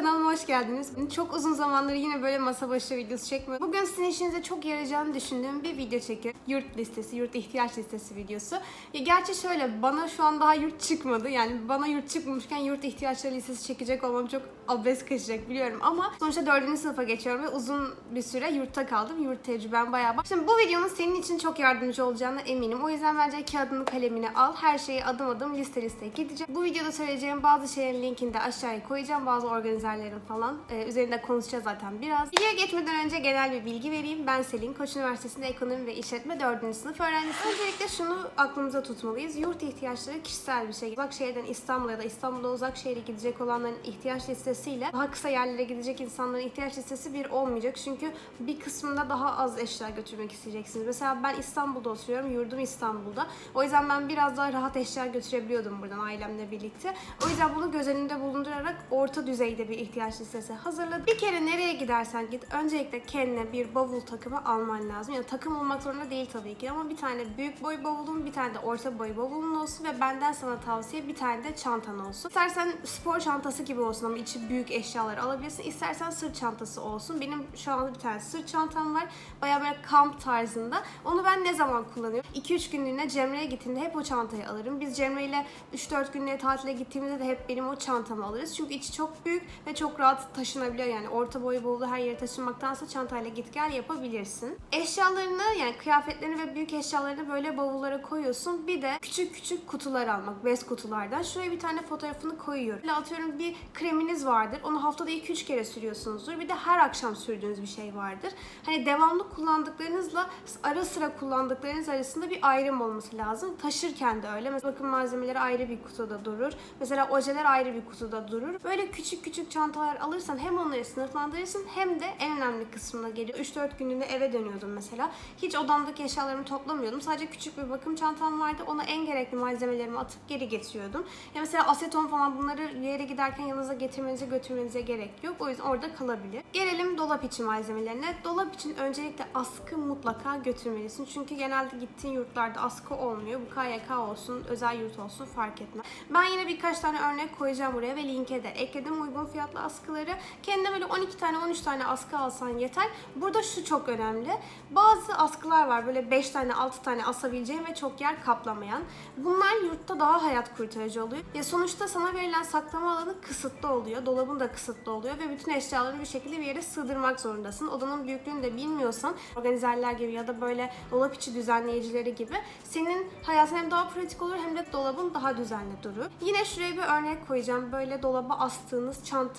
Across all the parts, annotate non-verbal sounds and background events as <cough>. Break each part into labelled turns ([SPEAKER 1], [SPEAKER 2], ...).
[SPEAKER 1] kanalıma hoş geldiniz. Çok uzun zamandır yine böyle masa başı videosu çekmiyorum. Bugün sizin işinize çok yarayacağını düşündüğüm bir video çekiyorum. Yurt listesi, yurt ihtiyaç listesi videosu. Ya gerçi şöyle bana şu an daha yurt çıkmadı. Yani bana yurt çıkmamışken yurt ihtiyaçları listesi çekecek olmam çok abes kaçacak biliyorum. Ama sonuçta 4. sınıfa geçiyorum ve uzun bir süre yurtta kaldım. Yurt tecrübem bayağı var. Şimdi bu videonun senin için çok yardımcı olacağına eminim. O yüzden bence kağıdını kalemini al. Her şeyi adım adım liste liste gideceğim. Bu videoda söyleyeceğim bazı şeylerin linkini de aşağıya koyacağım. Bazı organizerlerin falan. Ee, üzerinde konuşacağız zaten biraz. Videoya geçmeden önce genel bir bilgi vereyim. Ben Selin. Koç Üniversitesi'nde ekonomi ve işletme 4. sınıf öğrencisiyim. Öncelikle şunu aklımıza tutmalıyız. Yurt ihtiyaçları kişisel bir şey. Uzak şehirden İstanbul'a ya da İstanbul'da uzak şehre gidecek olanların ihtiyaç listesiyle daha kısa yerlere gidecek insanların ihtiyaç listesi bir olmayacak. Çünkü bir kısmında daha az eşya götürmek isteyeceksiniz. Mesela ben İstanbul'da oturuyorum. Yurdum İstanbul'da. O yüzden ben biraz daha rahat eşya götürebiliyordum buradan ailemle birlikte. O yüzden bunu göz önünde bulundurarak orta düzeyde bir ihtiyaç listesi hazırladım. Bir kere nereye gidersen git öncelikle kendine bir bavul takımı alman lazım. Yani takım olmak zorunda değil tabii ki ama bir tane büyük boy bavulun, bir tane de orta boy bavulun olsun ve benden sana tavsiye bir tane de çantan olsun. İstersen spor çantası gibi olsun ama içi büyük eşyalar alabilirsin. İstersen sırt çantası olsun. Benim şu anda bir tane sırt çantam var. Bayağı böyle kamp tarzında. Onu ben ne zaman kullanıyorum? 2-3 günlüğüne Cemre'ye gittiğimde hep o çantayı alırım. Biz Cemre ile 3-4 günlüğüne tatile gittiğimizde de hep benim o çantamı alırız. Çünkü içi çok büyük ve çok rahat taşınabiliyor. Yani orta boyu bavulu her yere taşınmaktansa çantayla git gel yapabilirsin. Eşyalarını yani kıyafetlerini ve büyük eşyalarını böyle bavullara koyuyorsun. Bir de küçük küçük kutular almak. Bez kutulardan. Şuraya bir tane fotoğrafını koyuyorum. Böyle atıyorum bir kreminiz vardır. Onu haftada 2-3 kere sürüyorsunuzdur. Bir de her akşam sürdüğünüz bir şey vardır. Hani devamlı kullandıklarınızla ara sıra kullandıklarınız arasında bir ayrım olması lazım. Taşırken de öyle. Mesela bakım malzemeleri ayrı bir kutuda durur. Mesela ojeler ayrı bir kutuda durur. Böyle küçük küçük çantalar alırsan hem onları sınıflandırırsın hem de en önemli kısmına geliyor. 3-4 günlüğüne eve dönüyordum mesela. Hiç odamdaki eşyalarımı toplamıyordum. Sadece küçük bir bakım çantam vardı. Ona en gerekli malzemelerimi atıp geri getiriyordum. Ya mesela aseton falan bunları yere giderken yanınıza getirmenize götürmenize gerek yok. O yüzden orada kalabilir. Gelelim dolap içi malzemelerine. Dolap için öncelikle askı mutlaka götürmelisin. Çünkü genelde gittiğin yurtlarda askı olmuyor. Bu KYK olsun, özel yurt olsun fark etmez. Ben yine birkaç tane örnek koyacağım buraya ve linke de ekledim uygun fiyatlı askıları. Kendine böyle 12 tane 13 tane askı alsan yeter. Burada şu çok önemli. Bazı askılar var böyle 5 tane 6 tane asabileceğin ve çok yer kaplamayan. Bunlar yurtta daha hayat kurtarıcı oluyor. Ya sonuçta sana verilen saklama alanı kısıtlı oluyor. Dolabın da kısıtlı oluyor ve bütün eşyalarını bir şekilde bir yere sığdırmak zorundasın. Odanın büyüklüğünü de bilmiyorsan organizerler gibi ya da böyle dolap içi düzenleyicileri gibi senin hayatın hem daha pratik olur hem de dolabın daha düzenli durur. Yine şuraya bir örnek koyacağım. Böyle dolaba astığınız çanta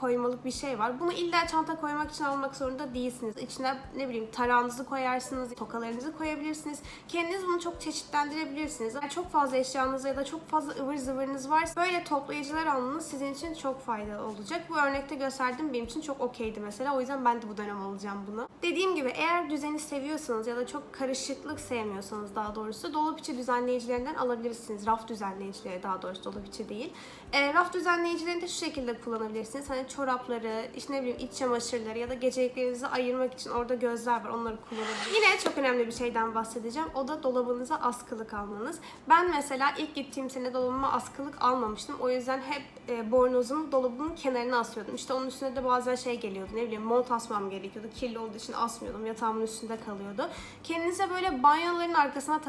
[SPEAKER 1] koymalık bir şey var. Bunu illa çanta koymak için almak zorunda değilsiniz. İçine ne bileyim tarağınızı koyarsınız, tokalarınızı koyabilirsiniz. Kendiniz bunu çok çeşitlendirebilirsiniz. Eğer çok fazla eşyanız ya da çok fazla ıvır zıvırınız varsa böyle toplayıcılar almanız sizin için çok faydalı olacak. Bu örnekte gösterdiğim benim için çok okeydi mesela. O yüzden ben de bu dönem alacağım bunu. Dediğim gibi eğer düzeni seviyorsanız ya da çok karışıklık sevmiyorsanız daha doğrusu dolap içi düzenleyicilerinden alabilirsiniz. Raf düzenleyicileri daha doğrusu dolap içi değil. E, raf düzenleyicilerini de şu şekilde kullanabilirsiniz. Hani çorapları, işte ne bileyim iç çamaşırları ya da geceliklerinizi ayırmak için orada gözler var. Onları kullanabilirsiniz. Yine çok önemli bir şeyden bahsedeceğim. O da dolabınıza askılık almanız. Ben mesela ilk gittiğim sene dolabıma askılık almamıştım. O yüzden hep e, bornozumu dolabımın kenarına asıyordum. İşte onun üstüne de bazen şey geliyordu. Ne bileyim mont asmam gerekiyordu. Kirli olduğu için asmıyordum. Yatağımın üstünde kalıyordu. Kendinize böyle banyoların arkasına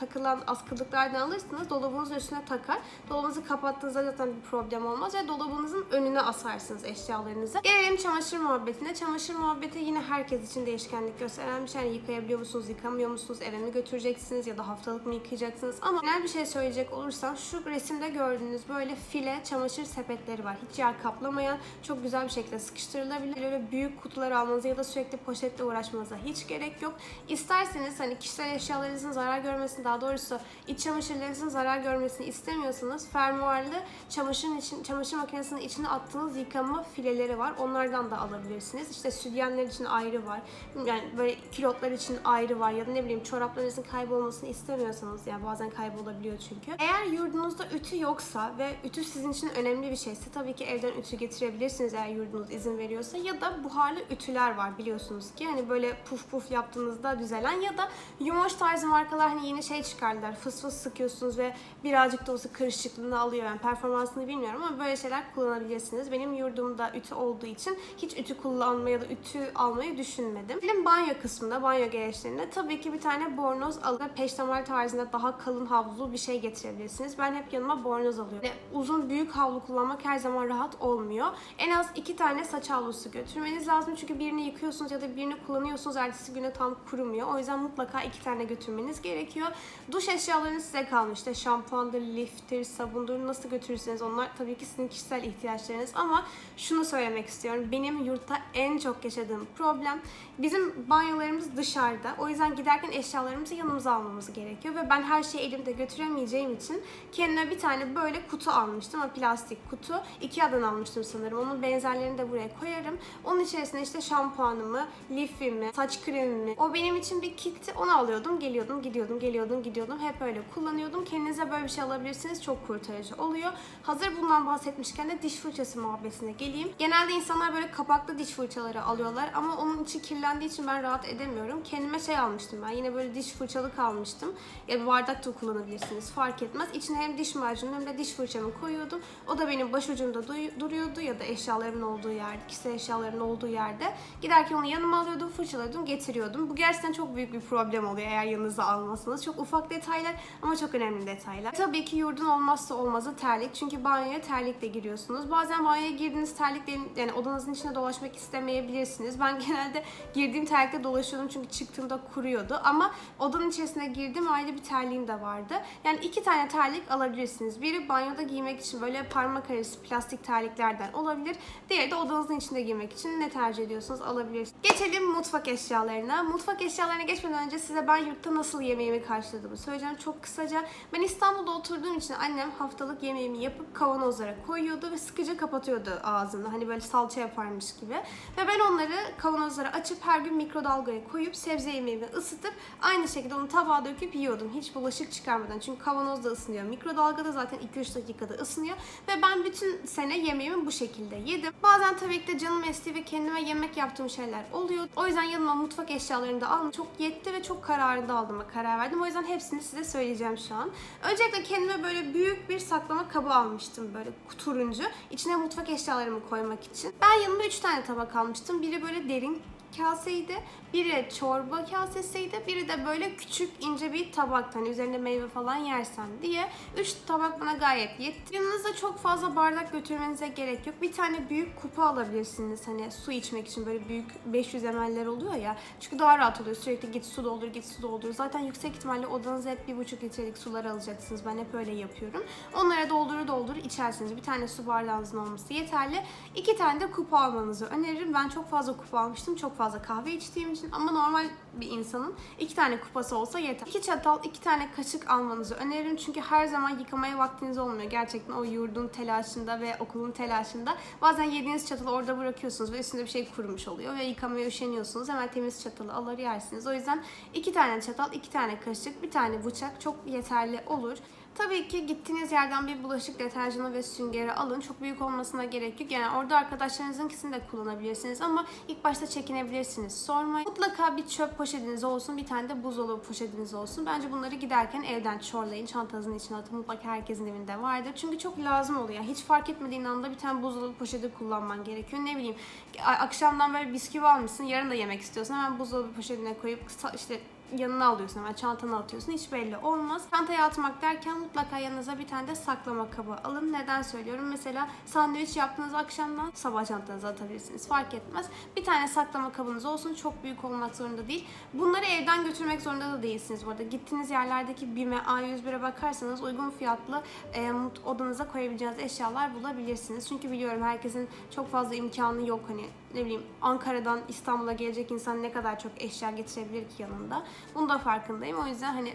[SPEAKER 1] takılan askılıklardan alırsınız. Dolabınızın üstüne takar. Dolabınızı kapattığınızda zaten bir problem olmaz ve dolabınızın önüne asarsınız eşyalarınızı. Gelelim çamaşır muhabbetine. Çamaşır muhabbeti yine herkes için değişkenlik gösteren bir şey. Yani yıkayabiliyor musunuz, yıkamıyor musunuz, eve mi götüreceksiniz ya da haftalık mı yıkayacaksınız? Ama genel bir şey söyleyecek olursam şu resimde gördüğünüz böyle file çamaşır sepetleri var. Hiç yer kaplamayan, çok güzel bir şekilde sıkıştırılabilir. Böyle büyük kutular almanıza ya da sürekli poşetle uğraşmanıza hiç gerek yok. İsterseniz hani kişisel eşyalarınızın zarar görmesini, daha doğrusu iç çamaşırlarınızın zarar görmesini istemiyorsanız fermuarlı çamaşır için çamaşır makinesinin içine attığınız yıkama fileleri var. Onlardan da alabilirsiniz. İşte sütyenler için ayrı var. Yani böyle kilotlar için ayrı var ya da ne bileyim çoraplarınızın kaybolmasını istemiyorsanız yani bazen kaybolabiliyor çünkü. Eğer yurdunuzda ütü yoksa ve ütü sizin için önemli bir şeyse tabii ki evden ütü getirebilirsiniz eğer yurdunuz izin veriyorsa ya da buharlı ütüler var biliyorsunuz ki hani böyle puf puf yaptığınızda düzelen ya da yumoş tarzı markalar hani yeni şey çıkardılar. Fıs fıs sıkıyorsunuz ve birazcık da olsa kırışıklığını alıyor. Yani performansını bilmiyorum ama böyle şeyler kullanabilirsiniz. Götürebilirsiniz. Benim yurdumda ütü olduğu için hiç ütü kullanmayı ya da ütü almayı düşünmedim. Benim banyo kısmında, banyo gereçlerinde tabii ki bir tane bornoz alıp peştemal tarzında daha kalın havlu bir şey getirebilirsiniz. Ben hep yanıma bornoz alıyorum. Ve uzun büyük havlu kullanmak her zaman rahat olmuyor. En az iki tane saç havlusu götürmeniz lazım. Çünkü birini yıkıyorsunuz ya da birini kullanıyorsunuz. Ertesi güne tam kurumuyor. O yüzden mutlaka iki tane götürmeniz gerekiyor. Duş eşyalarınız size kalmış. İşte şampuandır, liftir, sabundur nasıl götürürseniz onlar tabii ki sizin kişisel ihtiyaçlarınız. Ama şunu söylemek istiyorum. Benim yurtta en çok yaşadığım problem bizim banyolarımız dışarıda. O yüzden giderken eşyalarımızı yanımıza almamız gerekiyor. Ve ben her şeyi elimde götüremeyeceğim için kendime bir tane böyle kutu almıştım. O plastik kutu. Ikea'dan almıştım sanırım. Onun benzerlerini de buraya koyarım. Onun içerisine işte şampuanımı, lifimi, saç kremimi. O benim için bir kitti. Onu alıyordum, geliyordum, gidiyordum, geliyordum, gidiyordum. Hep öyle kullanıyordum. Kendinize böyle bir şey alabilirsiniz. Çok kurtarıcı oluyor. Hazır bundan bahsetmişken de diş fırçası muhabbetine geleyim. Genelde insanlar böyle kapaklı diş fırçaları alıyorlar ama onun içi kirlendiği için ben rahat edemiyorum. Kendime şey almıştım ben. Yine böyle diş fırçalık almıştım. Ya bir bardak da kullanabilirsiniz. Fark etmez. İçine hem diş macunu hem de diş fırçamı koyuyordum. O da benim başucumda duruyordu ya da eşyalarımın olduğu yerde, kişisel eşyaların olduğu yerde. Giderken onu yanıma alıyordum, fırçalıyordum, getiriyordum. Bu gerçekten çok büyük bir problem oluyor eğer yanınıza almazsanız. Çok ufak detaylar ama çok önemli detaylar. Tabii ki yurdun olmazsa olmazı terlik. Çünkü banyoya terlikle giriyorsunuz. Bazen banyoya girdiğiniz terliklerin yani odanızın içine dolaşmak istemeyebilirsiniz. Ben <laughs> genelde girdiğim terlikle dolaşıyordum çünkü çıktığımda kuruyordu. Ama odanın içerisine girdiğim ayrı bir terliğim de vardı. Yani iki tane terlik alabilirsiniz. Biri banyoda giymek için böyle parmak arası plastik terliklerden olabilir. Diğeri de odanızın içinde giymek için ne tercih ediyorsanız alabilirsiniz. Geçelim mutfak eşyalarına. Mutfak eşyalarına geçmeden önce size ben yurtta nasıl yemeğimi karşıladığımı söyleyeceğim çok kısaca. Ben İstanbul'da oturduğum için annem haftalık yemeğimi yapıp kavanozlara koyuyordu ve sıkıca kapatıyordu ağzını. Hani böyle salça yaparmış gibi. Ve ben onları kavanozlara açıp her gün mikrodalgaya koyup sebze yemeğimi ısıtıp aynı şekilde onu tabağa döküp yiyordum. Hiç bulaşık çıkarmadan. Çünkü kavanozda ısınıyor. Mikrodalgada zaten 2-3 dakikada ısınıyor. Ve ben bütün sene yemeğimi bu şekilde yedim. Bazen tabii ki de canım estiği ve kendime yemek yaptığım şeyler oluyor. O yüzden yanıma mutfak eşyalarını da aldım. Çok yetti ve çok kararında aldığıma karar verdim. O yüzden hepsini size söyleyeceğim şu an. Öncelikle kendime böyle büyük bir saklama kabı almıştım böyle turuncu. İçine mutfak eşyalarımı koymak için. Ben yanıma 3 tane tabak almıştım. Biri böyle derin kaseydi. Biri çorba kasesiydi. Biri de böyle küçük ince bir tabak. Hani üzerinde meyve falan yersen diye. Üç tabak bana gayet yetti. Yanınızda çok fazla bardak götürmenize gerek yok. Bir tane büyük kupa alabilirsiniz. Hani su içmek için böyle büyük 500 ml'ler oluyor ya. Çünkü daha rahat oluyor. Sürekli git su doldur, git su doldur. Zaten yüksek ihtimalle odanıza hep bir buçuk litrelik sular alacaksınız. Ben hep öyle yapıyorum. Onlara dolduru dolduru içersiniz. Bir tane su bardağınızın olması yeterli. İki tane de kupa almanızı öneririm. Ben çok fazla kupa almıştım. Çok fazla kahve içtiğim için ama normal bir insanın iki tane kupası olsa yeter. İki çatal, iki tane kaşık almanızı öneririm. Çünkü her zaman yıkamaya vaktiniz olmuyor. Gerçekten o yurdun telaşında ve okulun telaşında bazen yediğiniz çatalı orada bırakıyorsunuz ve üstünde bir şey kurumuş oluyor ve yıkamaya üşeniyorsunuz. Hemen temiz çatalı alır yersiniz. O yüzden iki tane çatal, iki tane kaşık, bir tane bıçak çok yeterli olur. Tabii ki gittiğiniz yerden bir bulaşık deterjanı ve süngeri alın. Çok büyük olmasına gerek yok. Yani orada arkadaşlarınızınkisini de kullanabilirsiniz ama ilk başta çekinebilirsiniz. Sormayın. Mutlaka bir çöp poşetiniz olsun, bir tane de buzdolabı poşetiniz olsun. Bence bunları giderken evden çorlayın, çantanızın içine atın. Mutlaka herkesin evinde vardır. Çünkü çok lazım oluyor. Hiç fark etmediğin anda bir tane buzdolabı poşeti kullanman gerekiyor. Ne bileyim, akşamdan böyle bisküvi almışsın, yarın da yemek istiyorsan hemen buzdolabı poşetine koyup işte yanına alıyorsun hemen çantana atıyorsun hiç belli olmaz. Çantaya atmak derken mutlaka yanınıza bir tane de saklama kabı alın. Neden söylüyorum? Mesela sandviç yaptığınız akşamdan sabah çantanıza atabilirsiniz. Fark etmez. Bir tane saklama kabınız olsun. Çok büyük olmak zorunda değil. Bunları evden götürmek zorunda da değilsiniz bu arada. Gittiğiniz yerlerdeki BİM'e, A101'e bakarsanız uygun fiyatlı e, odanıza koyabileceğiniz eşyalar bulabilirsiniz. Çünkü biliyorum herkesin çok fazla imkanı yok. Hani ne bileyim Ankara'dan İstanbul'a gelecek insan ne kadar çok eşya getirebilir ki yanında. Bunu da farkındayım. O yüzden hani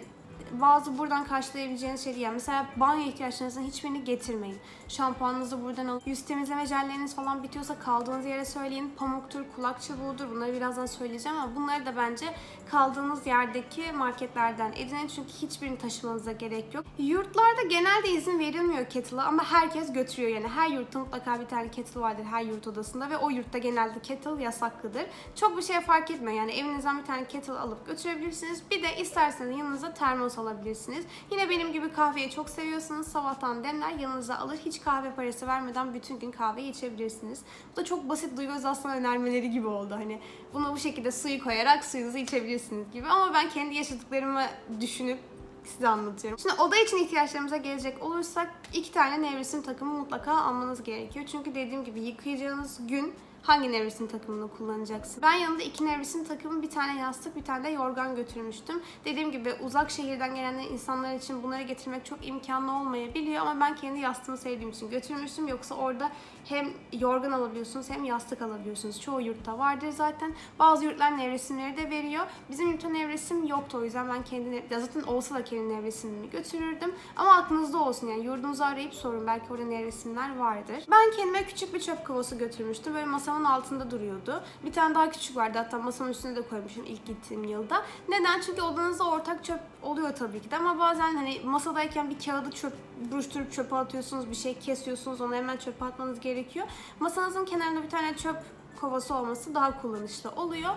[SPEAKER 1] bazı buradan karşılayabileceğiniz şey değil. Yani mesela banyo ihtiyaçlarınızın hiçbirini getirmeyin. Şampuanınızı buradan alın. Yüz temizleme jelleriniz falan bitiyorsa kaldığınız yere söyleyin. Pamuktur, kulak çubuğudur. Bunları birazdan söyleyeceğim ama bunları da bence kaldığınız yerdeki marketlerden edinin. Çünkü hiçbirini taşımanıza gerek yok. Yurtlarda genelde izin verilmiyor kettle'a ama herkes götürüyor. Yani her yurtta mutlaka bir tane kettle vardır her yurt odasında ve o yurtta genelde kettle yasaklıdır. Çok bir şey fark etmiyor. Yani evinizden bir tane kettle alıp götürebilirsiniz. Bir de isterseniz yanınıza termos alabilirsiniz. Yine benim gibi kahveyi çok seviyorsanız sabahtan demler yanınıza alır. Hiç kahve parası vermeden bütün gün kahve içebilirsiniz. Bu da çok basit duygu aslında önermeleri gibi oldu. Hani bunu bu şekilde suyu koyarak suyunuzu içebilirsiniz gibi. Ama ben kendi yaşadıklarımı düşünüp size anlatıyorum. Şimdi oda için ihtiyaçlarımıza gelecek olursak iki tane nevresim takımı mutlaka almanız gerekiyor. Çünkü dediğim gibi yıkayacağınız gün hangi nevresim takımını kullanacaksın? Ben yanımda iki nevresim takımı, bir tane yastık, bir tane de yorgan götürmüştüm. Dediğim gibi uzak şehirden gelen insanlar için bunları getirmek çok imkanlı olmayabiliyor ama ben kendi yastığımı sevdiğim için götürmüştüm. Yoksa orada hem yorgan alabiliyorsunuz hem yastık alabiliyorsunuz. Çoğu yurtta vardır zaten. Bazı yurtlar nevresimleri de veriyor. Bizim yurtta nevresim yoktu o yüzden ben kendi ya zaten olsa da kendi nevresimimi götürürdüm. Ama aklınızda olsun yani yurdunuzu arayıp sorun. Belki orada nevresimler vardır. Ben kendime küçük bir çöp kovası götürmüştüm. Böyle masamın altında duruyordu. Bir tane daha küçük vardı hatta masamın üstüne de koymuşum ilk gittiğim yılda. Neden? Çünkü odanızda ortak çöp oluyor tabii ki de ama bazen hani masadayken bir kağıdı çöp buruşturup çöpe atıyorsunuz, bir şey kesiyorsunuz, onu hemen çöpe atmanız gerekiyor. Masanızın kenarında bir tane çöp kovası olması daha kullanışlı oluyor.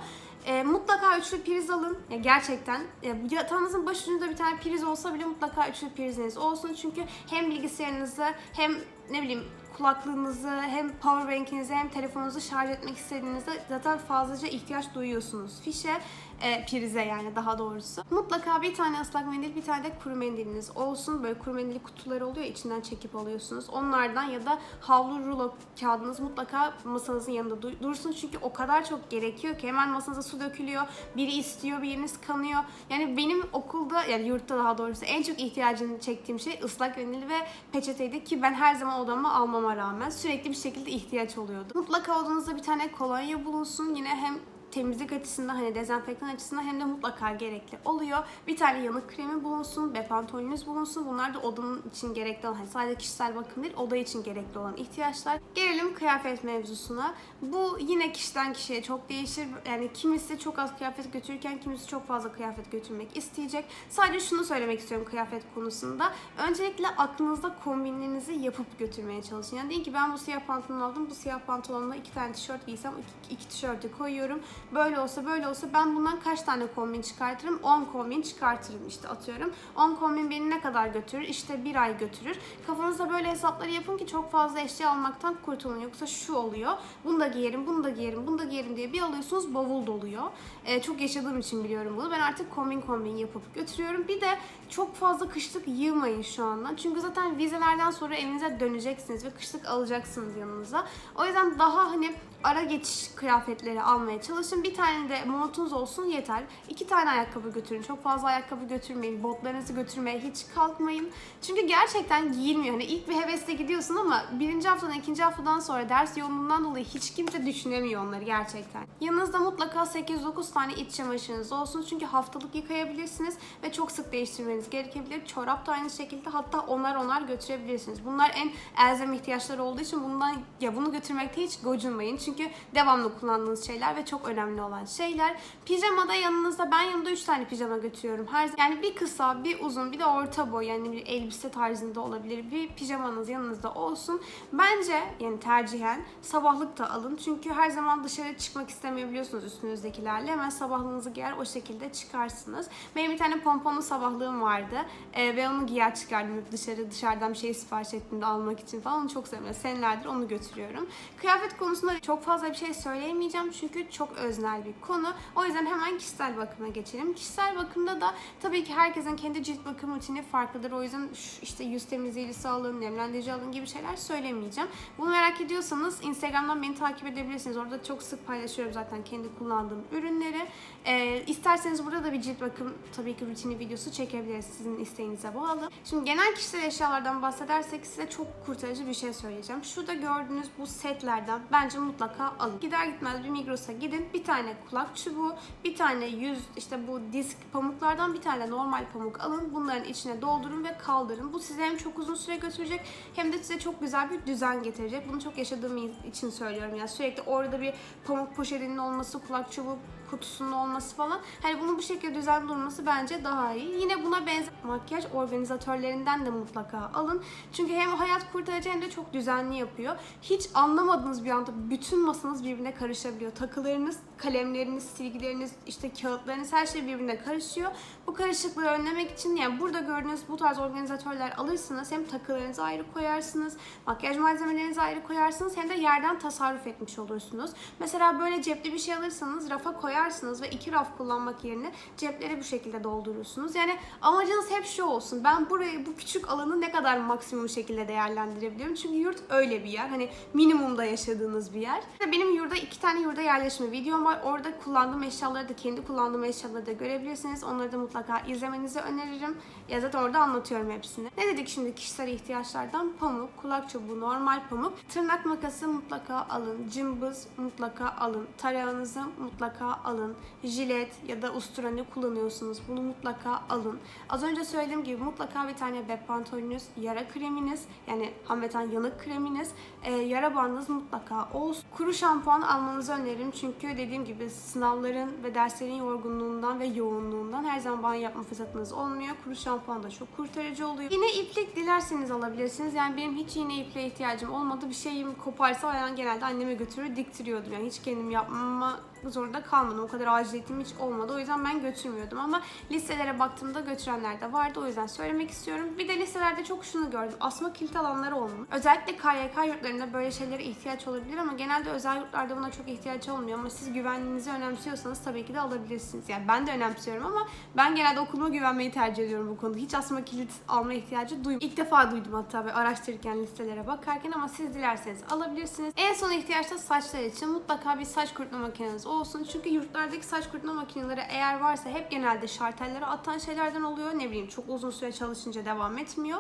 [SPEAKER 1] E, mutlaka üçlü priz alın. Ya gerçekten e, yatağınızın başucunda bir tane priz olsa bile mutlaka üçlü priziniz olsun. Çünkü hem bilgisayarınızı hem ne bileyim kulaklığınızı hem powerbank'inizi hem telefonunuzu şarj etmek istediğinizde zaten fazlaca ihtiyaç duyuyorsunuz fişe, e, prize yani daha doğrusu. Mutlaka bir tane ıslak mendil, bir tane de kuru mendiliniz olsun. Böyle kuru mendil kutuları oluyor içinden çekip alıyorsunuz. Onlardan ya da havlu rulo kağıdınız mutlaka masanızın yanında du- dursun. Çünkü o kadar çok gerekiyor ki hemen masanıza su dökülüyor. Biri istiyor, biriniz kanıyor. Yani benim okulda yani yurtta daha doğrusu en çok ihtiyacını çektiğim şey ıslak mendil ve peçeteydi ki ben her zaman odama almama rağmen sürekli bir şekilde ihtiyaç oluyordu. Mutlaka odanızda bir tane kolonya bulunsun. Yine hem temizlik açısından hani dezenfektan açısından hem de mutlaka gerekli oluyor. Bir tane yanık kremi bulunsun, bepantolünüz bulunsun. Bunlar da odanın için gerekli olan, hani sadece kişisel bakım değil, oda için gerekli olan ihtiyaçlar. Gelelim kıyafet mevzusuna. Bu yine kişiden kişiye çok değişir. Yani kimisi çok az kıyafet götürürken kimisi çok fazla kıyafet götürmek isteyecek. Sadece şunu söylemek istiyorum kıyafet konusunda. Öncelikle aklınızda kombinlerinizi yapıp götürmeye çalışın. Yani deyin ki ben bu siyah pantolon aldım. Bu siyah pantolonla iki tane tişört giysem iki, iki tişörtü koyuyorum. Böyle olsa böyle olsa ben bundan kaç tane kombin çıkartırım? 10 kombin çıkartırım işte atıyorum. 10 kombin beni ne kadar götürür? İşte bir ay götürür. Kafanızda böyle hesapları yapın ki çok fazla eşya almaktan kurtulun. Yoksa şu oluyor. Bunu da giyerim, bunu da giyerim, bunu da giyerim diye bir alıyorsunuz bavul doluyor. Ee, çok yaşadığım için biliyorum bunu. Ben artık kombin kombin yapıp götürüyorum. Bir de çok fazla kışlık yığmayın şu anda. Çünkü zaten vizelerden sonra evinize döneceksiniz ve kışlık alacaksınız yanınıza. O yüzden daha hani ara geçiş kıyafetleri almaya çalışın. Bir tane de montunuz olsun yeter. İki tane ayakkabı götürün. Çok fazla ayakkabı götürmeyin. Botlarınızı götürmeye hiç kalkmayın. Çünkü gerçekten giyilmiyor. Hani ilk bir hevesle gidiyorsun ama birinci haftadan, ikinci haftadan sonra ders yoğunluğundan dolayı hiç kimse düşünemiyor onları gerçekten. Yanınızda mutlaka 8-9 tane iç çamaşırınız olsun. Çünkü haftalık yıkayabilirsiniz ve çok sık değiştirmeniz gerekebilir. Çorap da aynı şekilde hatta onar onar götürebilirsiniz. Bunlar en elzem ihtiyaçları olduğu için bundan ya bunu götürmekte hiç gocunmayın. Çünkü devamlı kullandığınız şeyler ve çok önemli olan şeyler. Pijama da yanınızda ben yanımda 3 tane pijama götürüyorum. Her yani bir kısa, bir uzun, bir de orta boy yani bir elbise tarzında olabilir. Bir pijamanız yanınızda olsun. Bence yani tercihen sabahlık da alın. Çünkü her zaman dışarı çıkmak istemeyebiliyorsunuz üstünüzdekilerle. Hemen sabahlığınızı giyer o şekilde çıkarsınız. Benim bir tane pomponlu sabahlığım vardı. Ee, ve onu giyer çıkardım dışarı dışarıdan bir şey sipariş ettiğimde almak için falan. Onu çok seviyorum. Senelerdir onu götürüyorum. Kıyafet konusunda çok fazla bir şey söyleyemeyeceğim çünkü çok öznel bir konu. O yüzden hemen kişisel bakıma geçelim. Kişisel bakımda da tabii ki herkesin kendi cilt bakım rutini farklıdır. O yüzden işte yüz temizleyicisi alın, nemlendirici alın gibi şeyler söylemeyeceğim. Bunu merak ediyorsanız Instagram'dan beni takip edebilirsiniz. Orada çok sık paylaşıyorum zaten kendi kullandığım ürünleri. Ee, isterseniz burada da bir cilt bakım tabii ki rutini videosu çekebiliriz sizin isteğinize bağlı. Şimdi genel kişisel eşyalardan bahsedersek size çok kurtarıcı bir şey söyleyeceğim. Şurada gördüğünüz bu setlerden bence mutlaka alın. Gider gitmez bir Migros'a gidin. Bir tane kulak çubuğu, bir tane yüz işte bu disk pamuklardan bir tane normal pamuk alın. Bunların içine doldurun ve kaldırın. Bu size hem çok uzun süre götürecek hem de size çok güzel bir düzen getirecek. Bunu çok yaşadığım için söylüyorum. Yani sürekli orada bir pamuk poşetinin olması, kulak çubuğu kutusunun olması falan. Hani bunun bu şekilde düzenli durması bence daha iyi. Yine buna benzer makyaj organizatörlerinden de mutlaka alın. Çünkü hem hayat kurtarıcı hem de çok düzenli yapıyor. Hiç anlamadığınız bir anda bütün masanız birbirine karışabiliyor. Takılarınız kalemleriniz, silgileriniz, işte kağıtlarınız her şey birbirine karışıyor. Bu karışıklığı önlemek için yani burada gördüğünüz bu tarz organizatörler alırsınız. Hem takılarınızı ayrı koyarsınız, makyaj malzemelerinizi ayrı koyarsınız hem de yerden tasarruf etmiş olursunuz. Mesela böyle cepli bir şey alırsanız rafa koyarsınız ve iki raf kullanmak yerine cepleri bu şekilde doldurursunuz. Yani amacınız hep şu olsun. Ben burayı, bu küçük alanı ne kadar maksimum şekilde değerlendirebiliyorum. Çünkü yurt öyle bir yer. Hani minimumda yaşadığınız bir yer. Benim yurda iki tane yurda yerleşme videom var. Orada kullandığım eşyaları da kendi kullandığım eşyaları da görebilirsiniz. Onları da mutlaka izlemenizi öneririm. Ya zaten orada anlatıyorum hepsini. Ne dedik şimdi kişisel ihtiyaçlardan? Pamuk, kulak çubuğu, normal pamuk. Tırnak makası mutlaka alın. Cımbız mutlaka alın. Tarağınızı mutlaka alın. Jilet ya da ustura ne kullanıyorsunuz bunu mutlaka alın. Az önce söylediğim gibi mutlaka bir tane web pantolonunuz, yara kreminiz yani hamleten yanık kreminiz, e, yara bandınız mutlaka olsun. Kuru şampuan almanızı öneririm çünkü dediğim gibi sınavların ve derslerin yorgunluğundan ve yoğunluğundan her zaman banyo yapma fırsatınız olmuyor. Kuru şampuan da çok kurtarıcı oluyor. Yine iplik dilerseniz alabilirsiniz. Yani benim hiç iğne ipliğe ihtiyacım olmadı. Bir şeyim koparsa ben genelde anneme götürür diktiriyordum. Yani hiç kendim yapmama zorunda kalmadım. O kadar aciliyetim hiç olmadı. O yüzden ben götürmüyordum ama listelere baktığımda götürenler de vardı. O yüzden söylemek istiyorum. Bir de listelerde çok şunu gördüm. Asma kilit alanları olmuş. Özellikle KYK yurtlarında böyle şeylere ihtiyaç olabilir ama genelde özel yurtlarda buna çok ihtiyaç olmuyor. Ama siz güvenliğinizi önemsiyorsanız tabii ki de alabilirsiniz. Yani ben de önemsiyorum ama ben genelde okuluma güvenmeyi tercih ediyorum bu konuda. Hiç asma kilit alma ihtiyacı duymadım. İlk defa duydum hatta böyle araştırırken listelere bakarken ama siz dilerseniz alabilirsiniz. En son ihtiyaçta saçlar için mutlaka bir saç kurutma makineniz olsun. Çünkü yurtlardaki saç kurutma makineleri eğer varsa hep genelde şartellere atan şeylerden oluyor. Ne bileyim çok uzun süre çalışınca devam etmiyor.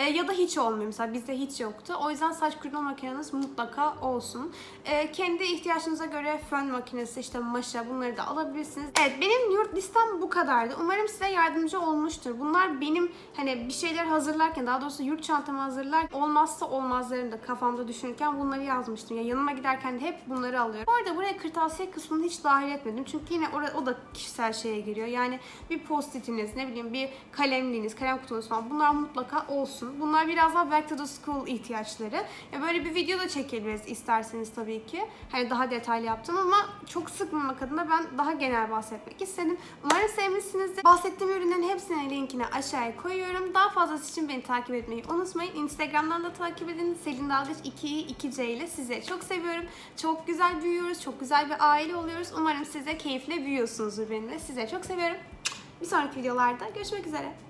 [SPEAKER 1] E, ya da hiç olmuyor mesela bizde hiç yoktu. O yüzden saç kurutma makineniz mutlaka olsun. E, kendi ihtiyaçınıza göre fön makinesi işte maşa bunları da alabilirsiniz. Evet benim yurt listem bu kadardı. Umarım size yardımcı olmuştur. Bunlar benim hani bir şeyler hazırlarken daha doğrusu yurt çantamı hazırlarken olmazsa olmazlarını da kafamda düşünürken bunları yazmıştım. Ya yanıma giderken de hep bunları alıyorum. Bu arada buraya kırtasiye kısmını hiç dahil etmedim. Çünkü yine o da kişisel şeye giriyor. Yani bir post-itiniz, ne bileyim bir kalemliğiniz, kalem kutunuz falan bunlar mutlaka olsun. Bunlar biraz daha back to the school ihtiyaçları. Ya böyle bir video da çekebiliriz isterseniz tabii ki. Hani daha detaylı yaptım ama çok sıkmamak adına ben daha genel bahsetmek istedim. Umarım sevmişsinizdir. Bahsettiğim ürünlerin hepsinin linkini aşağıya koyuyorum. Daha fazlası için beni takip etmeyi unutmayın. Instagram'dan da takip edin. Selin Dalgıç 2'yi 2C ile sizi çok seviyorum. Çok güzel büyüyoruz. Çok güzel bir aile oluyoruz. Umarım siz de keyifle büyüyorsunuzdur benimle. Size çok seviyorum. Bir sonraki videolarda görüşmek üzere.